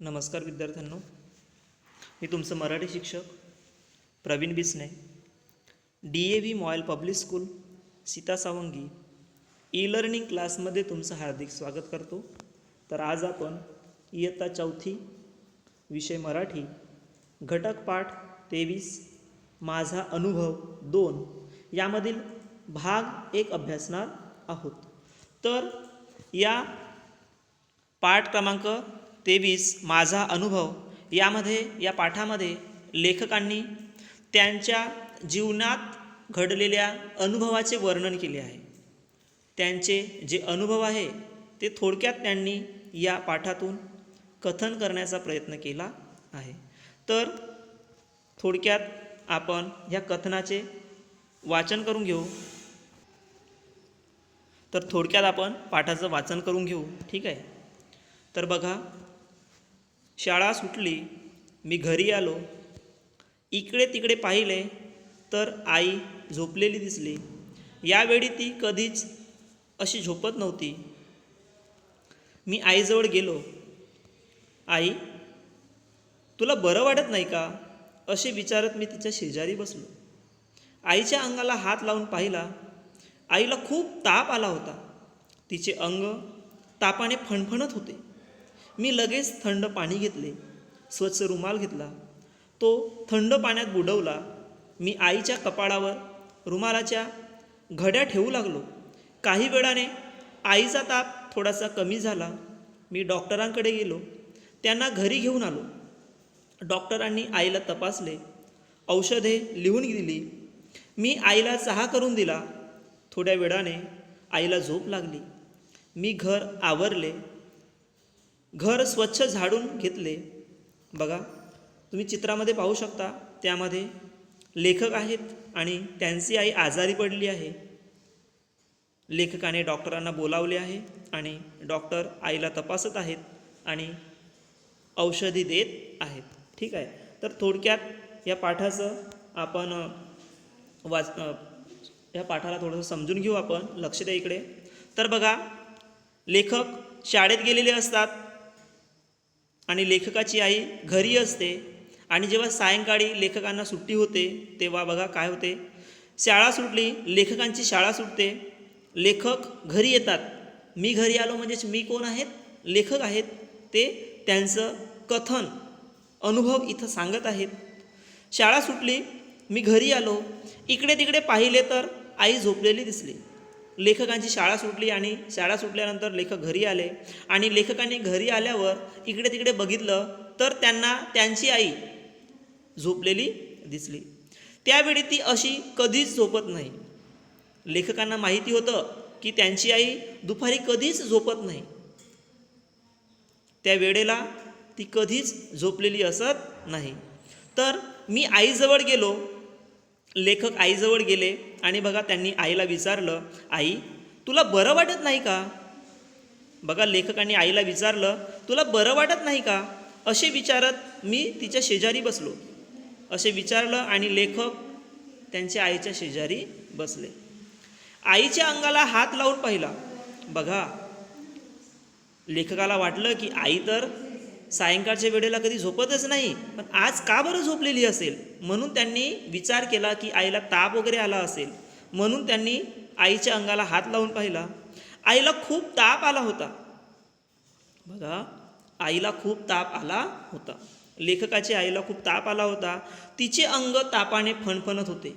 नमस्कार विद्यार्थ्यांनो. मी तुमचं मराठी शिक्षक Praveen Bisne. D A V MOIL public school Sita Sawangi e learning क्लासमध्ये तुमचं हार्दिक स्वागत करतो. तर आज आपण इयत्ता चौथी विषय मराठी घटक पाठ तेवीस माझा अनुभव दोन यामधील भाग एक अभ्यासणार आहोत. तर या पाठ क्रमांक तेवीस माझा अनुभव. यामध्ये या पाठामध्ये लेखकांनी त्यांच्या जीवनात घडलेल्या अनुभवाचे वर्णन केले आहे. त्यांचे जे अनुभव आहे ते थोडक्यात त्यांनी या पाठातून कथन करण्याचा प्रयत्न केला आहे. तर थोडक्यात आपण ह्या कथनाचे वाचन करून घेऊ. तर थोडक्यात आपण पाठाचं वाचन करून घेऊ. ठीक आहे? तर बघा शाळा सुटली मी घरी आलो. इकडे तिकडे पाहिले तर आई झोपलेली दिसली. यावेळी ती कधीच अशी झोपत नव्हती. मी आईजवळ गेलो. आई तुला बरं वाटत नाही का? असे विचारत मी तिच्या शेजारी बसलो. आईच्या अंगाला हात लावून पाहिला. आईला खूप ताप आला होता. तिचे अंग तापाने फणफणत होते. मी लगेच थंड पाणी घेतले स्वच्छ रुमाल घेतला. तो थंड पाण्यात बुडवला. मी आईच्या कपाळावर रुमालाच्या घड्या ठेवू लागलो. काही वेळाने आईचा ताप थोडासा कमी झाला. मी डॉक्टरांकडे गेलो. त्यांना घरी घेऊन आलो. डॉक्टरांनी आईला तपासले. औषधे लिहून दिली. मी आईला चहा करून दिला. थोड्या वेळाने आईला झोप लागली. मी घर आवरले. घर स्वच्छ झाडून घेतले. बघा तुम्ही चित्रामध्ये पाहू शकता त्यामध्ये लेखक आहेत आणि त्यांची आई आजारी पडली आहे. लेखकाने डॉक्टरांना बोलावले आहे आणि डॉक्टर आईला तपासत आहेत आणि औषधी देत आहेत. ठीक आहे? तर थोडक्यात या पाठाचं आपण वाच या पाठाला थोडंसं समजून घेऊ आपण लक्ष द्या इकडे. तर बघा लेखक शाळेत गेलेले असतात आणि लेखकाची आई घरी असते आणि जेव्हा सायंकाळी लेखकांना सुट्टी होते तेव्हा बघा काय होते? शाळा सुटली लेखकांची शाळा सुटते. लेखक घरी येतात. मी घरी आलो म्हणजेच मी कोण आहेत? लेखक आहेत. ते त्यांचं कथन अनुभव इथं सांगत आहेत. शाळा सुटली मी घरी आलो. इकडे तिकडे पाहिले तर आई झोपलेली दिसली. लेखकांची शाळा सुटली आणि शाळा सुटल्यानंतर लेखक घरी आले. आणि लेखकांनी घरी आल्यावर इकडे तिकडे बघितलं तर त्यांना त्यांची आई झोपलेली दिसली. त्यावेळी ती अशी कधीच झोपत नाही. लेखकांना माहिती होतं की त्यांची आई दुपारी कधीच झोपत नाही. त्या वेळेला ती कधीच झोपलेली असत नाही. तर मी आईजवळ गेलो. लेखक आईजवळ गेले आणि बघा त्यांनी आईला विचारलं आई तुला बरं वाटत नाही का? बघा लेखकांनी आईला विचारलं तुला बरं वाटत नाही का? असे विचारत मी तिच्या शेजारी बसलो. असे विचारलं आणि लेखक त्यांच्या आईच्या शेजारी बसले. आईच्या अंगाला हात लावून पाहिला. बघा लेखकाला वाटलं की आई तर सायंकाळच्या वेळेला कधी झोपतच नाही. पण आज का बरं झोपलेली असेल? म्हणून त्यांनी विचार केला की आईला ताप वगैरे आला असेल. म्हणून त्यांनी आईच्या अंगाला हात लावून पाहिला. आईला खूप ताप आला होता. बघा आईला खूप ताप आला होता. लेखकाची आईला खूप ताप आला होता. तिचे अंग तापाने फणफणत होते.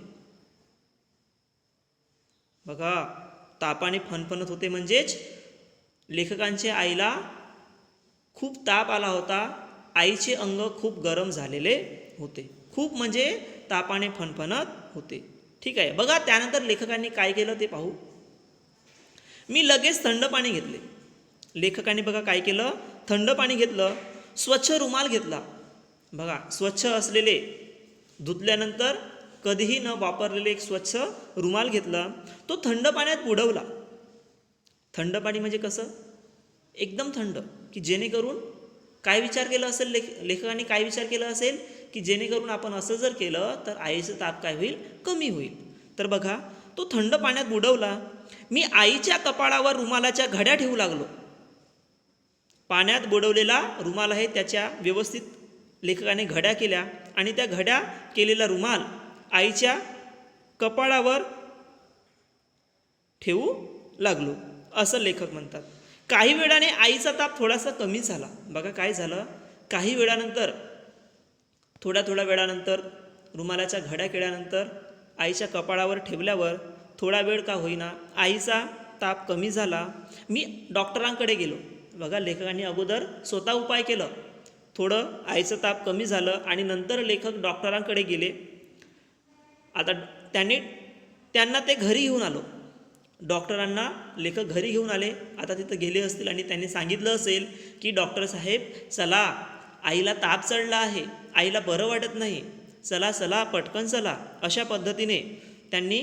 बघा तापाने फणफणत होते म्हणजेच लेखकांच्या आईला खूप ताप आला होता. आईचे अंग खूप गरम झालेले होते. खूप म्हणजे तापाने फणफणत होते. ठीक आहे. बघा त्यानंतर लेखकांनी काय केलं ते पाहू. मी लगेच थंड पाणी घेतले. लेखकांनी बघा काय केलं? थंड पाणी घेतलं. स्वच्छ रुमाल घेतला. बघा स्वच्छ असलेले धुतल्यानंतर कधीही न वापरलेले एक स्वच्छ रुमाल घेतला. तो थंड पाण्यात बुडवला. थंड पाणी म्हणजे कसं? एकदम थंड. की जेणेकरून काय विचार केला असेल लेख लेखकाने काय विचार केला असेल की जेणेकरून आपण असं जर केलं तर आईचं ताप काय होईल? कमी होईल. तर बघा तो थंड पाण्यात बुडवला मी आईच्या कपाळावर रुमालाच्या घड्या ठेवू लागलो. पाण्यात बुडवलेला रुमाल आहे त्याच्या व्यवस्थित लेखकाने घड्या केल्या आणि त्या घड्या केलेला रुमाल आईच्या कपाळावर ठेवू लागलो असं लेखक म्हणतात. काही वेळाने आईचा ताप थोडासा कमी झाला. बघा काय झालं? काही वेळानंतर थोड्या थोड्या वेळानंतर रुमालाच्या घड्या केल्यानंतर आईच्या कपाळावर ठेवल्यावर थोडा वेळ का होईना आईचा ताप कमी झाला. मी डॉक्टरांकडे गेलो. बघा लेखकांनी अगोदर स्वतः उपाय केलं. थोडं आईचं ताप कमी झालं आणि नंतर लेखक डॉक्टरांकडे गेले. आता त्यांनी त्यांना ते घरी घेऊन आलो. डॉक्टरांना लेखक घरी घेऊन आले. आता तिथं गेले असतील आणि त्यांनी सांगितलं असेल की डॉक्टर साहेब चला. आईला ताप चढला आहे. आईला बरं वाटत नाही. चला चला पटकन चला. अशा पद्धतीने त्यांनी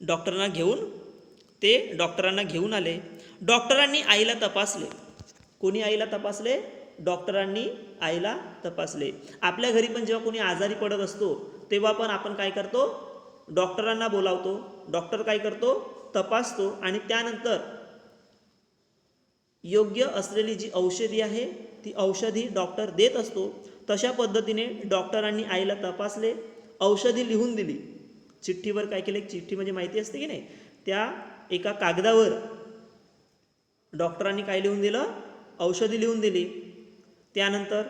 डॉक्टरांना घेऊन ते डॉक्टरांना घेऊन आले. डॉक्टरांनी आईला तपासले. कोणी आईला तपासले? डॉक्टरांनी आईला तपासले. आपल्या घरी पण जेव्हा कोणी आजारी पडत असतो तेव्हा पण आपण काय करतो? डॉक्टरांना बोलावतो डॉक्टर काय करतो? तपासतो आणि त्यानंतर योग्य असलेली जी औषधी आहे ती औषधी डॉक्टर देत असतो. तशा पद्धतीने डॉक्टरांनी आईला तपासले औषधी लिहून दिली. चिठ्ठीवर काय केलं? एक चिठ्ठी म्हणजे माहिती असते की नाही? त्या एका कागदावर डॉक्टरांनी काय लिहून दिलं? औषधी लिहून दिली. त्यानंतर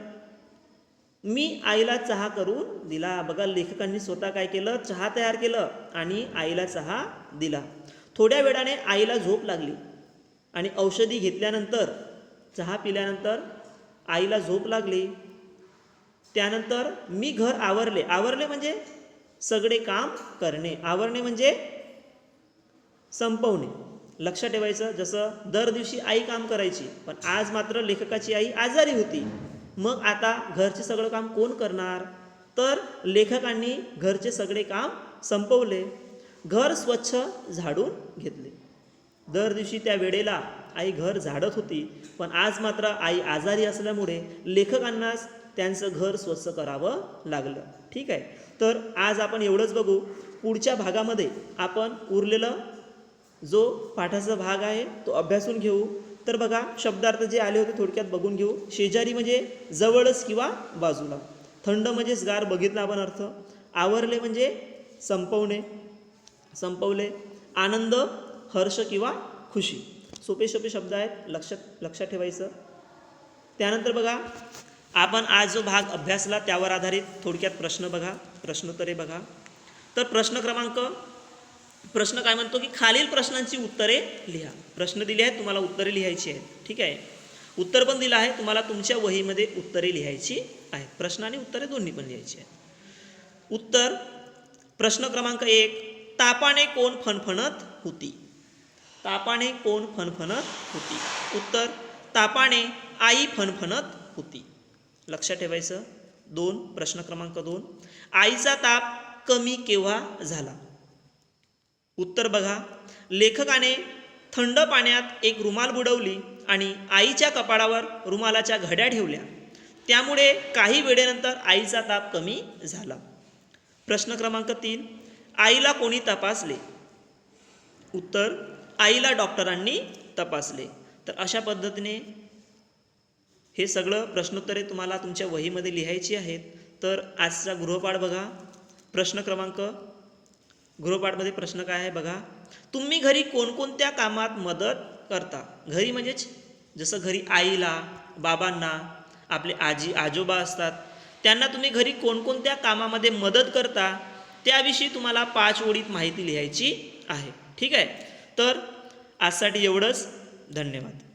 मी आईला चहा करून दिला. बघा लेखकांनी स्वतः काय केलं? चहा तयार केलं आणि आईला चहा दिला. थोड्या वेळाने आईला झोप लागली आणि औषधी घेतल्यानंतर चहा पिल्यानंतर आईला झोप लागली. त्यानंतर मी घर आवरले. आवरले म्हणजे सगळे काम करणे. आवरणे म्हणजे संपवणे. लक्षात ठेवायचं जसं दर दिवशी आई काम करायची पण आज मात्र लेखकाची आई आजारी होती. मग आता घरचे सगळं काम कोण करणार? तर लेखकांनी घरचे सगळे काम संपवले. घर स्वच्छ झाडून घेतले. दर दिवशी त्या वेळेला आई घर झाडत होती पण आज मात्र आई आजारी असल्यामुळे लेखकांनाच त्यांचं घर स्वच्छ करावं लागलं. ठीक आहे? तर आज आपण एवढंच बघू. पुढच्या भागामध्ये आपण उरलेलं जो पाठाचा भाग आहे तो अभ्यासून घेऊ. तर बघा शब्दार्थ जे आले होते थोडक्यात बघून घेऊ. शेजारी म्हणजे जवळच किंवा बाजूला. थंड म्हणजेच गार बघितला आपण अर्थ. आवरले म्हणजे संपवणे. संपवले. आनंद हर्ष किंवा खुशी. सोपे सोपे शब्द आहेत. लक्षात लक्षात ठेवायचं. त्यानंतर बघा आपण आज जो भाग अभ्यासला त्यावर आधारित थोडक्यात प्रश्न बघा. प्रश्नोत्तरे बघा. तर प्रश्न क्रमांक प्रश्न काय म्हणतो की खालील प्रश्नांची उत्तरे लिहा. प्रश्न दिले आहेत तुम्हाला उत्तरे लिहायची आहेत. ठीक आहे? उत्तर पण दिलं आहे तुम्हाला तुमच्या वहीमध्ये उत्तरे लिहायची आहेत. प्रश्न आणि उत्तरे दोन्ही पण लिहायची आहेत. उत्तर प्रश्न क्रमांक एक तापाने कोण फणफणत होती? तापाने कोण फणफणत होती? उत्तर तापाने आई फणफणत होती. लक्षात ठेवायचं. दोन प्रश्न क्रमांक दोन. आईचा ताप कमी केव्हा झाला? उत्तर बघा. लेखकाने थंड पाण्यात एक रुमाल बुडवली आणि आईच्या कपाळावर रुमालाच्या घड्या ठेवल्या. त्यामुळे काही वेळेनंतर आईचा ताप कमी झाला. प्रश्न क्रमांक तीन. आईला कोणी तपासले? उत्तर आईला डॉक्टरांनी तपासले. तर अशा पद्धतीने हे सगळं प्रश्नोत्तरे तुम्हाला तुमच्या वहीमध्ये लिहायची आहेत. तर आजचा गृहपाठ बघा. प्रश्न क्रमांक गृहपाठमध्ये प्रश्न काय आहे बघा? तुम्ही घरी कोणकोणत्या कामात मदत करता? घरी म्हणजेच जसं घरी आईला बाबांना आपले आजी आजोबा असतात त्यांना तुम्ही घरी कोणकोणत्या कामामध्ये मदत करता? त्याविषयी तुम्हाला पाच ओळीत माहिती लिहायची आहे. ठीक आहे? तर आजसाठी एवढंच. धन्यवाद.